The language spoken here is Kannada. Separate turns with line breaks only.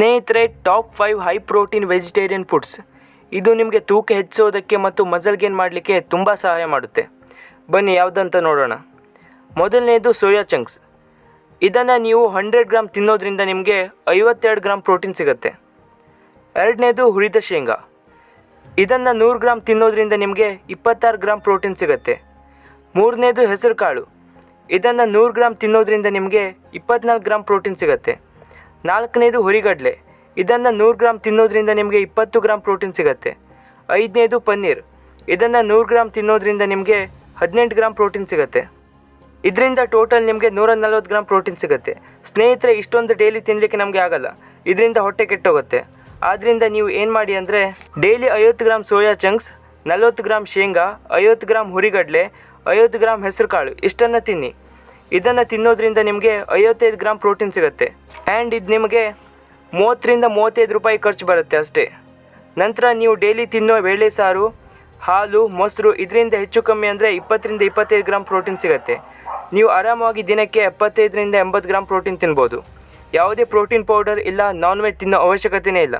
ಸ್ನೇಹಿತರೆ top five high protein vegetarian foods ಇದು ನಿಮಗೆ ತೂಕ ಹೆಚ್ಚೋದಕ್ಕೆ ಮತ್ತು ಮಸಲ್ ಗೇನ್ ಮಾಡಲಿಕ್ಕೆ ತುಂಬ ಸಹಾಯ ಮಾಡುತ್ತೆ. ಬನ್ನಿ, ಯಾವುದಂತ ನೋಡೋಣ. ಮೊದಲನೇದು ಸೋಯಾ ಚಂಕ್ಸ್ ಇದನ್ನು ನೀವು ಹಂಡ್ರೆಡ್ ಗ್ರಾಮ್ ತಿನ್ನೋದ್ರಿಂದ ನಿಮಗೆ ಐವತ್ತೆರಡು ಗ್ರಾಮ್ ಪ್ರೋಟೀನ್ ಸಿಗುತ್ತೆ. ಎರಡನೇದು ಹುರಿದ ಶೇಂಗಾ. ಇದನ್ನು ನೂರು ಗ್ರಾಮ್ ತಿನ್ನೋದ್ರಿಂದ ನಿಮಗೆ ಇಪ್ಪತ್ತಾರು ಗ್ರಾಮ್ ಪ್ರೋಟೀನ್ ಸಿಗುತ್ತೆ. ಮೂರನೇದು ಹೆಸರು ಕಾಳು ಇದನ್ನು ನೂರು ಗ್ರಾಮ್ ತಿನ್ನೋದ್ರಿಂದ ನಿಮಗೆ ಇಪ್ಪತ್ನಾಲ್ಕು ಗ್ರಾಮ್ ಪ್ರೋಟೀನ್ ಸಿಗುತ್ತೆ. ನಾಲ್ಕನೇದು ಹುರಿಗಡಲೆ. ಇದನ್ನು ನೂರು ಗ್ರಾಮ್ ತಿನ್ನೋದ್ರಿಂದ ನಿಮಗೆ ಇಪ್ಪತ್ತು ಗ್ರಾಮ್ ಪ್ರೋಟೀನ್ ಸಿಗುತ್ತೆ. ಐದನೇದು ಪನ್ನೀರ್. ಇದನ್ನು ನೂರು ಗ್ರಾಮ್ ತಿನ್ನೋದ್ರಿಂದ ನಿಮಗೆ ಹದಿನೆಂಟು ಗ್ರಾಮ್ ಪ್ರೋಟೀನ್ ಸಿಗುತ್ತೆ. ಇದರಿಂದ ಟೋಟಲ್ ನಿಮಗೆ ನೂರ ನಲ್ವತ್ತು ಗ್ರಾಮ್ ಪ್ರೋಟೀನ್ ಸಿಗುತ್ತೆ. ಸ್ನೇಹಿತರೆ, ಇಷ್ಟೊಂದು ಡೈಲಿ ತಿನ್ನಲಿಕ್ಕೆ ನಮಗೆ ಆಗಲ್ಲ. ಇದರಿಂದ ಹೊಟ್ಟೆ ಕೆಟ್ಟೋಗುತ್ತೆ. ಆದ್ದರಿಂದ ನೀವು ಏನು ಮಾಡಿ ಅಂದರೆ ಡೈಲಿ ಐವತ್ತು ಗ್ರಾಮ್ ಸೋಯಾ ಚಂಕ್ಸ್, ನಲ್ವತ್ತು ಗ್ರಾಮ್ ಶೇಂಗಾ, ಐವತ್ತು ಗ್ರಾಮ್ ಹುರಿಗಡಲೆ, ಐವತ್ತು ಗ್ರಾಮ್ ಹೆಸರು ಕಾಳು ಇಷ್ಟನ್ನು ತಿನ್ನಿ. ಇದನ್ನು ತಿನ್ನೋದ್ರಿಂದ ನಿಮಗೆ ಐವತ್ತೈದು ಗ್ರಾಮ್ ಪ್ರೋಟೀನ್ ಸಿಗುತ್ತೆ. ಆ್ಯಂಡ್ ಇದು ನಿಮಗೆ ಮೂವತ್ತರಿಂದ ಮೂವತ್ತೈದು ರೂಪಾಯಿ ಖರ್ಚು ಬರುತ್ತೆ ಅಷ್ಟೇ. ನಂತರ ನೀವು ಡೈಲಿ ತಿನ್ನೋ ಬೇಳೆ ಸಾರು, ಹಾಲು, ಮೊಸರು ಇದರಿಂದ ಹೆಚ್ಚು ಕಮ್ಮಿ ಅಂದರೆ ಇಪ್ಪತ್ತರಿಂದ ಇಪ್ಪತ್ತೈದು ಗ್ರಾಮ್ ಪ್ರೋಟೀನ್ ಸಿಗುತ್ತೆ. ನೀವು ಆರಾಮಾಗಿ ದಿನಕ್ಕೆ ಎಪ್ಪತ್ತೈದರಿಂದ ಎಂಬತ್ತು ಗ್ರಾಮ್ ಪ್ರೋಟೀನ್ ತಿನ್ಬೋದು. ಯಾವುದೇ ಪ್ರೋಟೀನ್ ಪೌಡರ್ ಇಲ್ಲ, ನಾನ್ ವೆಜ್ ತಿನ್ನೋ ಅವಶ್ಯಕತೆಯೇ ಇಲ್ಲ.